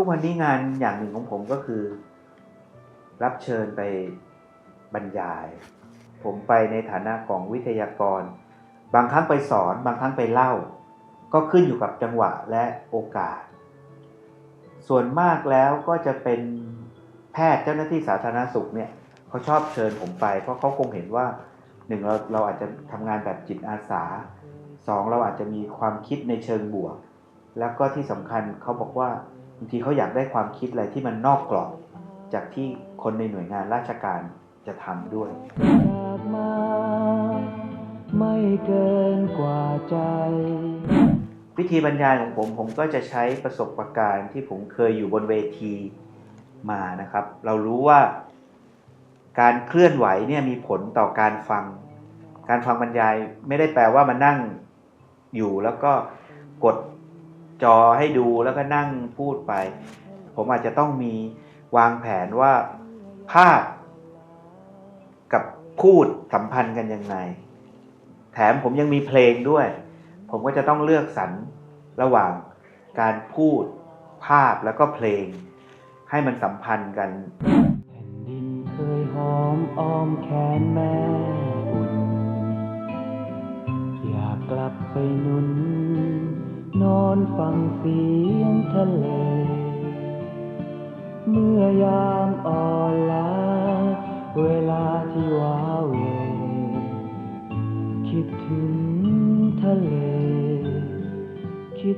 ทุกวันนี้งานอย่างหนึ่งของผมก็คือ รับเชิญไปบรรยาย ผมไปในฐานะของวิทยากร บางครั้งไปสอน บางครั้งไปเล่า ก็ขึ้นอยู่กับจังหวะและโอกาส ส่วนมากแล้วก็จะเป็นแพทย์เจ้าหน้าที่สาธารณสุขเนี่ยเขาชอบเชิญผมไป เพราะเขาคงเห็นว่าหนึ่งเราเราอาจจะทำงานแบบจิตอาสาสองเราอาจจะมีความคิดในเชิงบวก แล้วก็ที่สำคัญเขาบอกว่า บางทีเขาอยากได้ความคิดอะไรที่มันนอกกรอบ จากที่คนในหน่วยงานราชการจะทำด้วยจากมาไม่เกินกว่าใจ วิธีบรรยายของผมผมก็จะใช้ประสบการณ์ที่ผมเคยอยู่บนเวทีมานะครับ เรารู้ว่าการเคลื่อนไหวเนี่ยมีผลต่อการฟัง การฟังบรรยายไม่ได้แปลว่ามานั่งอยู่แล้วก็กด จอให้ดูแล้วก็นั่งพูดไป ผมอาจจะต้องมีวางแผนว่าภาพกับพูดสัมพันธ์กันยังไง แถมผมยังมีเพลงด้วย ผมก็จะต้องเลือกสรรระหว่างการพูดภาพแล้วก็เพลง ให้มันสัมพันธ์กันแผ่นดินเคยหอมอ้อมแขนแม่อุ่น อยากกลับไปนุนน อนฟังเสียงทะเล เมื่อยามอ่อนล้าเวลาที่ว้าเวคิดถึงทะเล คิด